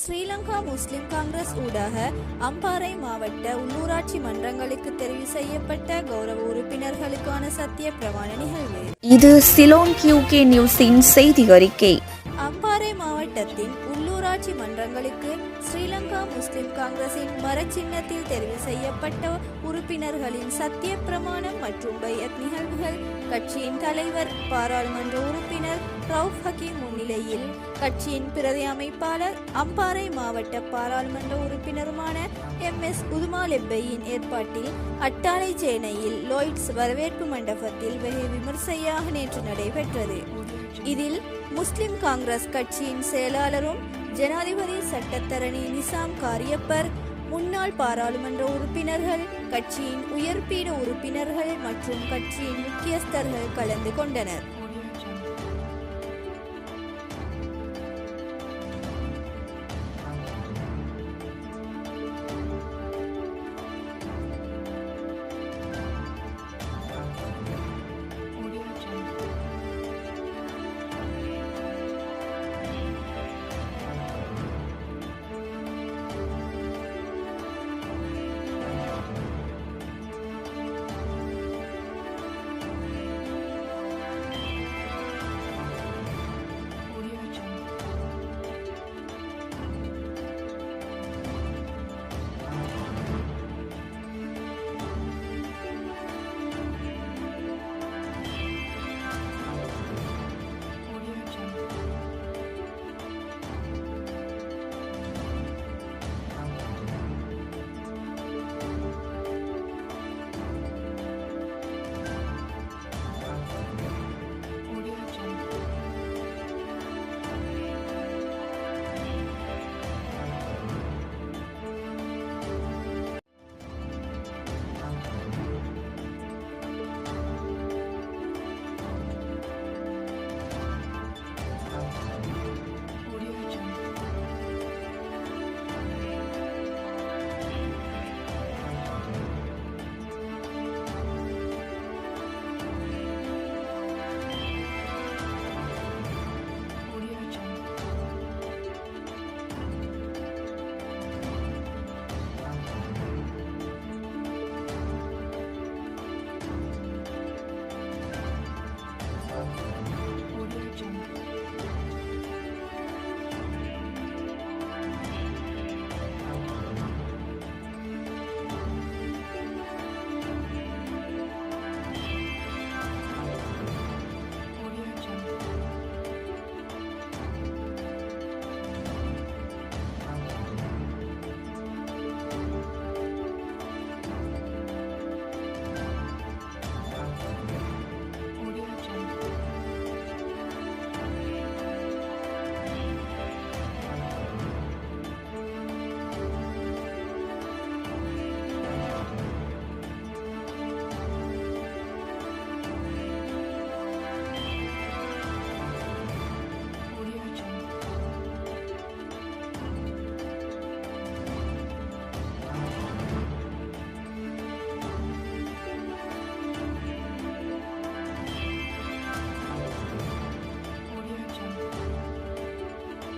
ஸ்ரீலங்கா முஸ்லிம் காங்கிரஸ் ஊடாக அம்பாறை மாவட்ட உள்ளூராட்சி மன்றங்களுக்கு தெரிவு செய்யப்பட்ட கௌரவ உறுப்பினர்களுக்கான சத்திய பிரமாண நிகழ்வு. இது சிலோன் கியூகே நியூஸின் செய்தி அறிக்கை. அம்பாறை மாவட்டத்தின் உள்ளூராட்சி மன்றங்களுக்கு ஸ்ரீலங்கா முஸ்லிம் காங்கிரசின் மரச்சின்னத்தில் தெரிவு செய்யப்பட்ட உறுப்பினர்களின் சத்திய பிரமாணம் மற்றும் பையத் நிகழ்வுகள். கட்சியின் தலைவர் பாராளுமன்ற உறுப்பினர் ரவுப் ஹக்கீம் முன்னிலையில் கட்சியின் பிரதி அமைப்பாளர் அம்பாறை மாவட்ட பாராளுமன்ற உறுப்பினருமான எம். எஸ். உதுமாலெப்பையின் ஏற்பாட்டில் அட்டாளை சேனையில் லோய்ட்ஸ் வரவேற்பு மண்டபத்தில் வெகு விமர்சையாக நேற்று நடைபெற்றது. இதில் முஸ்லிம் காங்கிரஸ் கட்சியின் செயலாளரும் ஜனாதிபதி சட்டத்தரணி நிசாம் காரியப்பர் முன்னாள் பாராளுமன்ற உறுப்பினர்கள் கட்சியின் உயர்பீட உறுப்பினர்கள் மற்றும் கட்சியின் முக்கியஸ்தர்கள் கலந்து கொண்டனர்.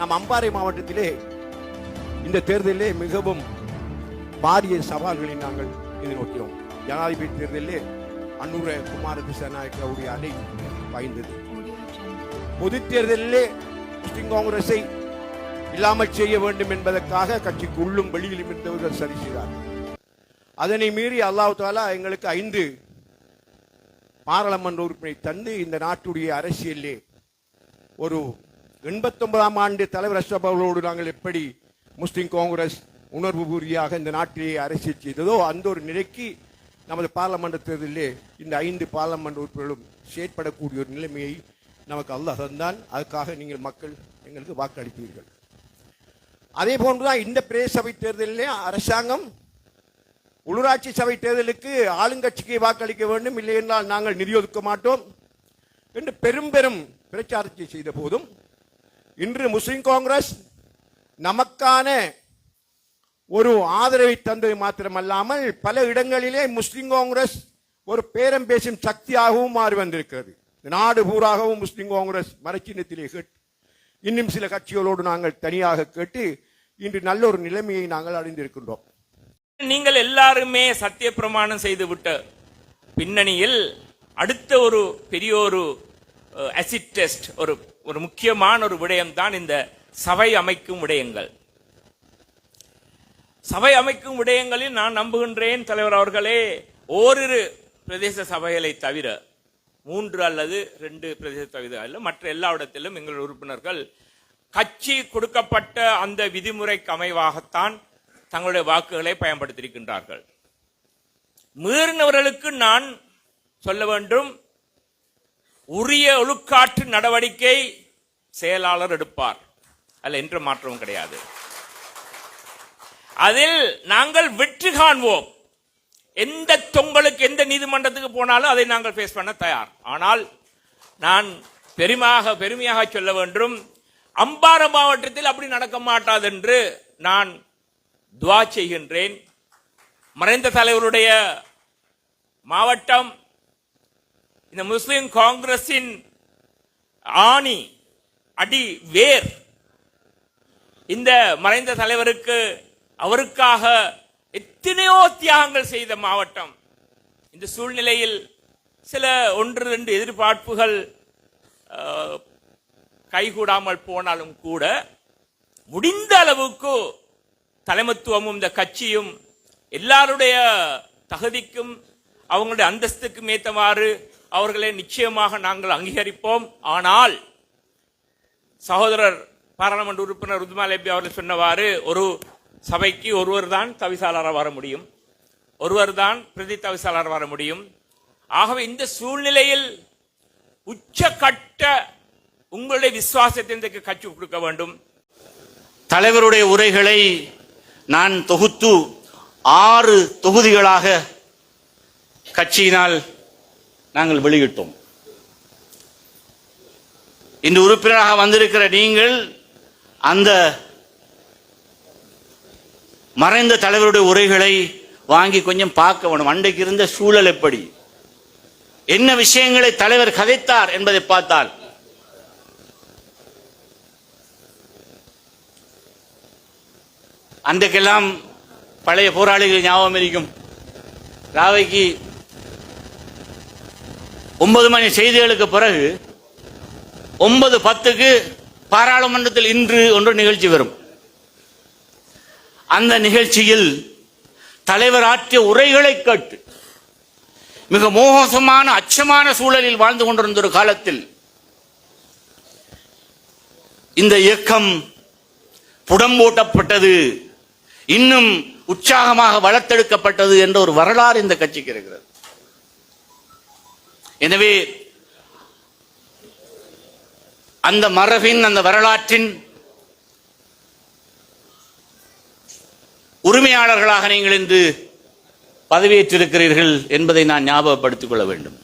நம் அம்பாறை மாவட்டத்திலே இந்த தேர்தலிலே மிகவும் பாரிய சவால்களை நாங்கள் எதிர்நோக்கிறோம் ஜனாதிபதி தேர்தலிலே அன்னூர குமார திசாநாயக்கவுடைய அலை பாய்ந்தது. பொது தேர்தலிலே முஸ்லிம் காங்கிரஸை இல்லாமல் செய்ய வேண்டும் என்பதற்காக கட்சிக்கு உள்ளும் வெளியிலும் இருந்தவர்கள் சரி செய்தார் அதனை மீறி அல்லாஹு தாலா எங்களுக்கு ஐந்து பாராளுமன்ற உறுப்பினை தந்து இந்த நாட்டுடைய அரசியலிலே ஒரு எண்பத்தொன்பதாம் ஆண்டு தலைவர் அஷ்ரப் அவர்களோடு நாங்கள் எப்படி முஸ்லிம் காங்கிரஸ் உணர்வு பூரியாக இந்த நாட்டிலே அரசியல் செய்ததோ அந்த ஒரு நிலைக்கு நமது பாராளுமன்ற தேர்தலிலே இந்த ஐந்து பாராளுமன்ற உறுப்பினர்களும் செயற்படக்கூடிய ஒரு நிலைமையை நமக்கு அல்லாஹ் தந்தான். அதுக்காக நீங்கள் மக்கள் எங்களுக்கு வாக்களிப்பீர்கள். அதே போன்றுதான் இந்த பிரதேச சபை தேர்தலிலே அரசாங்கம் உள்ளூராட்சி சபை தேர்தலுக்கு ஆளுங்கட்சிக்கு வாக்களிக்க வேண்டும். இல்லை என்றால் நாங்கள் நிதி ஒதுக்க மாட்டோம். என்று பெரும் பெரும் பிரச்சாரத்தை செய்த போதும் இன்று முஸ்லிம் காங்கிரஸ் நமக்கான ஒரு ஆதரவை தந்தது மாத்திரமல்லாமல் பல இடங்களிலே முஸ்லிம் காங்கிரஸ் ஒரு பேரம் பேசும் சக்தியாகவும் மாறி வந்திருக்கிறது. நாடு பூராகவும் முஸ்லிம் காங்கிரஸ் மரச்சின்னத்திலே கேட்டு இன்னும் சில கட்சிகளோடு நாங்கள் தனியாக கேட்டு இன்று நல்ல ஒரு நிலைமையை நாங்கள் அடைந்திருக்கின்றோம். நீங்கள் எல்லாருமே சத்திய பிரமாணம் செய்துவிட்ட பின்னணியில் அடுத்த ஒரு பெரிய ஒரு அசிட் டெஸ்ட் ஒரு ஒரு முக்கியமான ஒரு விடயம் தான் இந்த சபை அமைக்கும் விடயங்கள். சபை அமைக்கும் விடயங்களில் நான் நம்புகின்றேன் தலைவர் அவர்களே ஓரிரு பிரதேச சபைகளை தவிர மூன்று அல்லது ரெண்டு பிரதேச தவிர அல்ல மற்ற எல்லா இடத்திலும் எங்கள் உறுப்பினர்கள் கட்சி கொடுக்கப்பட்ட அந்த விதிமுறைக்கு அமைவாகத்தான் தங்களுடைய வாக்குகளை பயன்படுத்தியிருக்கின்றார்கள். மீறினவர்களுக்கு நான் சொல்ல வேண்டும் உரிய ஒழுக்காற்று நடவடிக்கை செயலாளர் எடுப்பார். அல்ல என்ற மாற்றமும் கிடையாது. அதில் நாங்கள் வெற்றி காண்போம். எந்த தொங்கலுக்கு எந்த நீதிமன்றத்துக்கு போனாலும் அதை நாங்கள் ஃபேஸ் பண்ண தயார். ஆனால் நான் பெருமையாக பெருமையாக சொல்ல வேண்டும். அம்பாறை மாவட்டத்தில் அப்படி நடக்க மாட்டாது என்று நான் துவா செய்கின்றேன். மறைந்த தலைவருடைய மாவட்டம் இந்த முஸ்லிம் காங்கிரஸின் ஆணி அடி வேர் இந்த மறைந்த தலைவருக்கு அவருக்காக எத்தனையோ தியாகங்கள் செய்த மாவட்டம். இந்த சூழ்நிலையில் சில ஒன்று ரெண்டு எதிர்பார்ப்புகள் கைகூடாமல் போனாலும் கூட முடிந்த அளவுக்கு தலைமத்துவமும் இந்த கட்சியும் எல்லாருடைய தகுதிக்கும் அவங்களுடைய அந்தஸ்துக்கும் ஏற்றவாறு அவர்களை நிச்சயமாக நாங்கள் அங்கீகரிப்போம். ஆனால் சகோதரர் பாராளுமன்ற உறுப்பினர் உத்மாலேபி அவர்கள் சொன்னவாறு ஒரு சபைக்கு ஒருவர் தான் தவிசாளராக வர முடியும். ஒருவர் தான் பிரதி தவிசாளர் வர முடியும். ஆகவே இந்த சூழ்நிலையில் உச்சக்கட்ட உங்களுடைய விசுவாசத்தை இந்த கட்சி கொடுக்க வேண்டும். தலைவருடைய உரைகளை நான் தொகுத்து ஆறு தொகுதிகளாக கட்சியினால் நாங்கள் வெளியிட்டோம். இன்று உறுப்பினராக வந்திருக்கிற நீங்கள் அந்த மறைந்த தலைவருடைய உரைகளை வாங்கி கொஞ்சம் பார்க்க வேணும். அன்றைக்கு இருந்த சூழல் எப்படி? என்ன விஷயங்களை தலைவர் கதைத்தார் என்பதை பார்த்தால். அன்றைக்கெல்லாம் பழைய போராளிகள் ஞாபகம் இருக்கும். ராவைக்கு ஒன்பது மணி செய்திகளுக்கு பிறகு ஒன்பது பத்துக்கு பாராளுமன்றத்தில் இன்று ஒன்று நிகழ்ச்சி வரும். அந்த நிகழ்ச்சியில் தலைவர் ஆற்றிய உரைகளை கேட்டு மிக மோசமான அச்சமான சூழலில் வாழ்ந்து கொண்டிருந்த ஒரு காலத்தில் இந்த இயக்கம் புடம்போட்டப்பட்டது இன்னும் உற்சாகமாக வளர்த்தெடுக்கப்பட்டது என்ற ஒரு வரலாறு இந்த கட்சிக்கு இருக்கிறது. எனவே அந்த மரபின் அந்த வரலாற்றின் உரிமையாளர்களாக நீங்கள் இன்று பதவியேற்றிருக்கிறீர்கள் என்பதை நான் ஞாபகப்படுத்திக் கொள்ள வேண்டும்.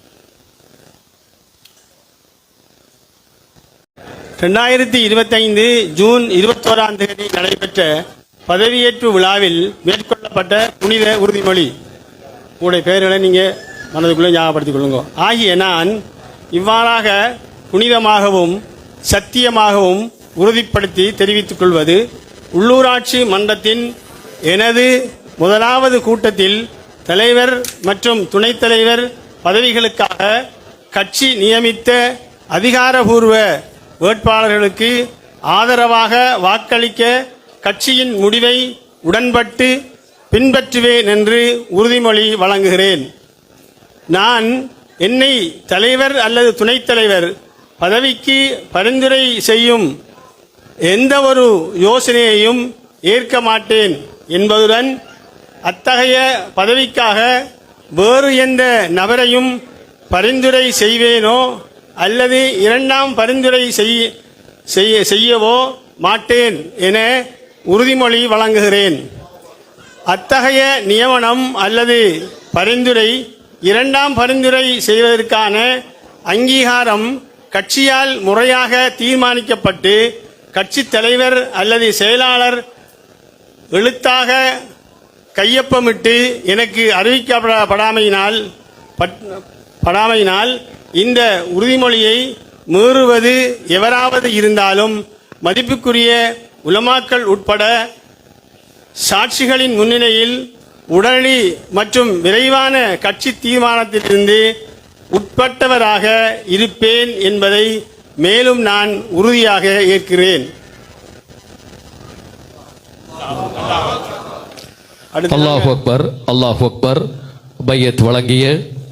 ரெண்டாயிரத்தி இருபத்தைந்து ஜூன் இருபத்தோராம் தேதி நடைபெற்ற பதவியேற்பு விழாவில் மேற்கொள்ளப்பட்ட புனித உறுதிமொழி. உங்களுடைய பெயர்களை நீங்கள் மனதுக்குள்ளே ஞாபகப்படுத்திக் கொள்ளுங்க. ஆகிய நான் இவ்வாறாக புனிதமாகவும் சத்தியமாகவும் உறுதிப்படுத்தி தெரிவித்துக் கொள்வது உள்ளூராட்சி மன்றத்தின் எனது முதலாவது கூட்டத்தில் தலைவர் மற்றும் துணைத் தலைவர் பதவிகளுக்காக கட்சி நியமித்த அதிகாரபூர்வ வேட்பாளர்களுக்கு ஆதரவாக வாக்களிக்க கட்சியின் முடிவை உடன்பட்டு பின்பற்றுவேன் என்று உறுதிமொழி வழங்குகிறேன். நான் என்னை தலைவர் அல்லது துணைத் தலைவர் பதவிக்கு பரிந்துரை செய்யும் எந்த ஒரு யோசனையையும் ஏற்க மாட்டேன் என்பதுடன் அத்தகைய பதவிக்காக வேறு எந்த நபரையும் பரிந்துரை செய்வேனோ அல்லது இரண்டாம் பரிந்துரை செய்ய செய்ய செய்யவோ மாட்டேன் என உறுதிமொழி வழங்குகிறேன். அத்தகைய நியமனம் அல்லது பரிந்துரை இரண்டாம் பரிந்துரை செய்வதற்கான அங்கீகாரம் கட்சியால் முறையாக தீர்மானிக்கப்பட்டு கட்சி தலைவர் அல்லது செயலாளர் எழுத்தாக கையொப்பமிட்டு எனக்கு அறிவிக்கப்படாமையினால் பட்- படாமையினால் இந்த உறுதிமொழியை மீறுவது எவராவது இருந்தாலும் மதிப்புக்குரிய உலமாக்கள் உட்பட சாட்சிகளின் முன்னிலையில் உடனடி மற்றும் விரைவான கட்சி தீர்மானத்திலிருந்து உட்பட்டவராக இருப்பேன் என்பதை மேலும் நான் உறுதியாக ஏற்கிறேன். அல்லாஹ் அக்பர் அல்லாஹ் அக்பர். பையத் வழங்கிய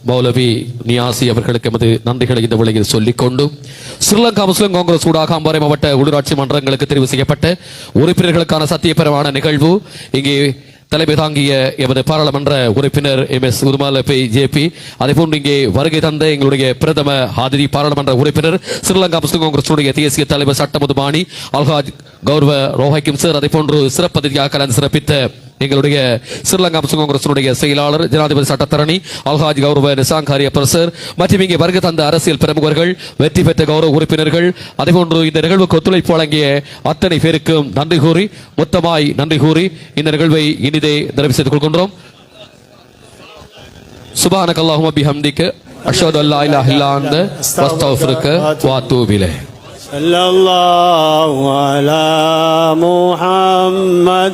மௌலவி நியாசி அவர்களுக்கு எமது நன்றிகளை இந்த விலையில் சொல்லிக்கொண்டு ஸ்ரீலங்கா முஸ்லிம் காங்கிரஸ் ஊடாக அம்பாறை மாவட்ட உள்ளூராட்சி மன்றங்களுக்கு தெரிவு செய்யப்பட்ட உறுப்பினர்களுக்கான சத்தியபரமான நிகழ்வு இங்கே தலைமை தாங்கிய எமது பாராளுமன்ற உறுப்பினர் M S Uthumalebbe. JP அதேபோன்று இங்கே வருகை தந்த எங்களுடைய பிரதம ஆதிரி பாராளுமன்ற உறுப்பினர் ஸ்ரீலங்கா முஸ்லிம் காங்கிரசுடைய தேசிய தலைவர் சட்டமுதுமானி அல்ஹாஜ் கௌரவ ரோஹாக்கிம் சார் அதேபோன்று சிறப்பதிதியாக கலந்து சிறப்பித்த எங்களுடைய ஸ்ரீலங்கா முஸ்லிம் காங்கிரசினுடைய செயலாளர் ஜனாதிபதி சட்டத்தரணி அல்ஹாஜ் கௌரவ நிசாங்காரிய பிரசர் மற்றும் இங்கே வருகை தந்த அரசியல் பிரமுகர்கள் வெற்றி பெற்ற கௌரவ உறுப்பினர்கள் அதேபோன்று இந்த நிகழ்வுக்கு ஒத்துழைப்பு வழங்கிய அத்தனை பேருக்கும் நன்றி கூறி மொத்தமாய் நன்றி கூறி இந்த நிகழ்வை இனிதே நிறைவு செய்து கொள்கின்றோம் சுபானக் அல்லாஹும பிஹம்திக அஷ்ஹது அல்லா இலாஹ இல்லா அன்த வஸ்தக்ஃபிருக வ அத்தூபு இலைஹ் صلى الله على محمد